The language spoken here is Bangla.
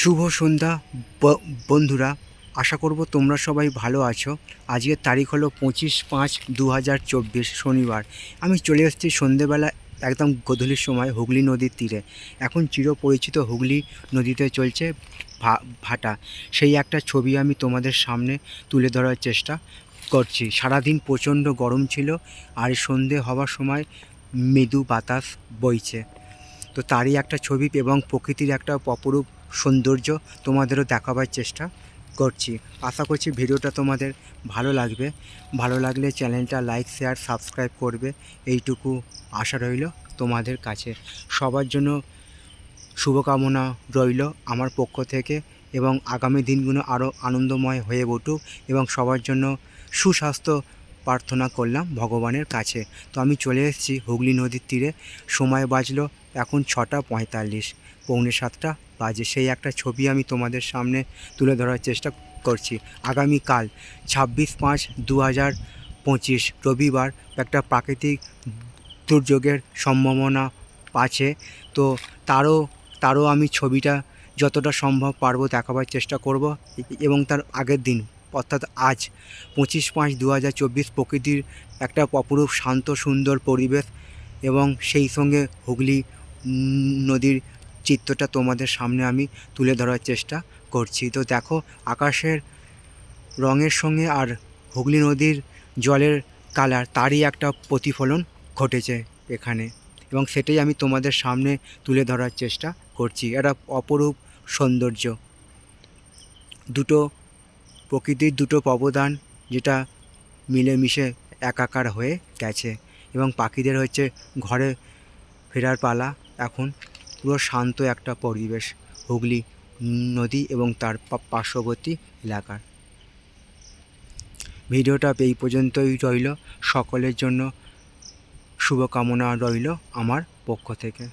শুভ সন্ধ্যা বন্ধুরা। আশা করব তোমরা সবাই ভালো আছো। আজকের তারিখ হলো পঁচিশ পাঁচ দু হাজার চব্বিশ শনিবার। আমি চলে এসেছি সন্ধেবেলা একদম গধূলির সময় হুগলি নদীর তীরে। এখন চিরপরিচিত হুগলি নদীতে চলছে ভাটা। সেই একটা ছবি আমি তোমাদের সামনে তুলে ধরার চেষ্টা করছি। সারাদিন প্রচণ্ড গরম ছিল আর সন্ধে হওয়ার সময় মৃদু বাতাস বইছে। তো তারই একটা ছবি এবং প্রকৃতির একটা অপরূপ সৌন্দর্য তোমাদেরও দেখাবার চেষ্টা করছি। আশা করছি ভিডিওটা তোমাদের ভালো লাগবে। ভালো লাগলে চ্যানেলটা লাইক, শেয়ার, সাবস্ক্রাইব করবে। এইটুকু আশা রইল তোমাদের কাছে। সবার জন্য শুভকামনা রইল আমার পক্ষ থেকে এবং আগামী দিনগুলো আরও আনন্দময় হয়ে উঠুক এবং সবার জন্য সুস্বাস্থ্য প্রার্থনা করলাম ভগবানের কাছে। তো আমি চলে এসেছি হুগলি নদীর তীরে। সময় বাজলো এখন ছটা পঁয়তাল্লিশ, পৌনে সাতটা। বাজে সেই একটা ছবি আমি তোমাদের সামনে তুলে ধরার চেষ্টা করছি। আগামীকাল ছাব্বিশ পাঁচ দু হাজার পঁচিশ রবিবার একটা প্রাকৃতিক দুর্যোগের সম্ভাবনা আছে। তো তারও তারও আমি ছবিটা যতটা সম্ভব পারব দেখাবার চেষ্টা করব এবং তার আগের দিন, অর্থাৎ আজ পঁচিশ পাঁচ দু হাজার চব্বিশ প্রকৃতির একটা অপরূপ শান্ত সুন্দর পরিবেশ এবং সেই সঙ্গে হুগলি নদীর চিত্রটা তোমাদের সামনে আমি তুলে ধরার চেষ্টা করছি। তো দেখো, আকাশের রঙের সঙ্গে আর হুগলি নদীর জলের কালার, তারই একটা প্রতিফলন ঘটেছে এখানে। এবং সেটাই আমি তোমাদের সামনে তুলে ধরার চেষ্টা করছি। একটা অপরূপ সৌন্দর্য। দুটো প্রকৃতির দুটো অবদান যেটা মিলেমিশে একাকার হয়ে গেছে। এবং পাখিদের হচ্ছে ঘরে ফেরার পালা এখন পুরো শান্ত একটা পরিবেশ। হুগলি নদী এবং তার পার্শ্ববর্তী এলাকার ভিডিওটা এই পর্যন্তই রইল। সকলের জন্য শুভকামনা রইল আমার পক্ষ থেকে।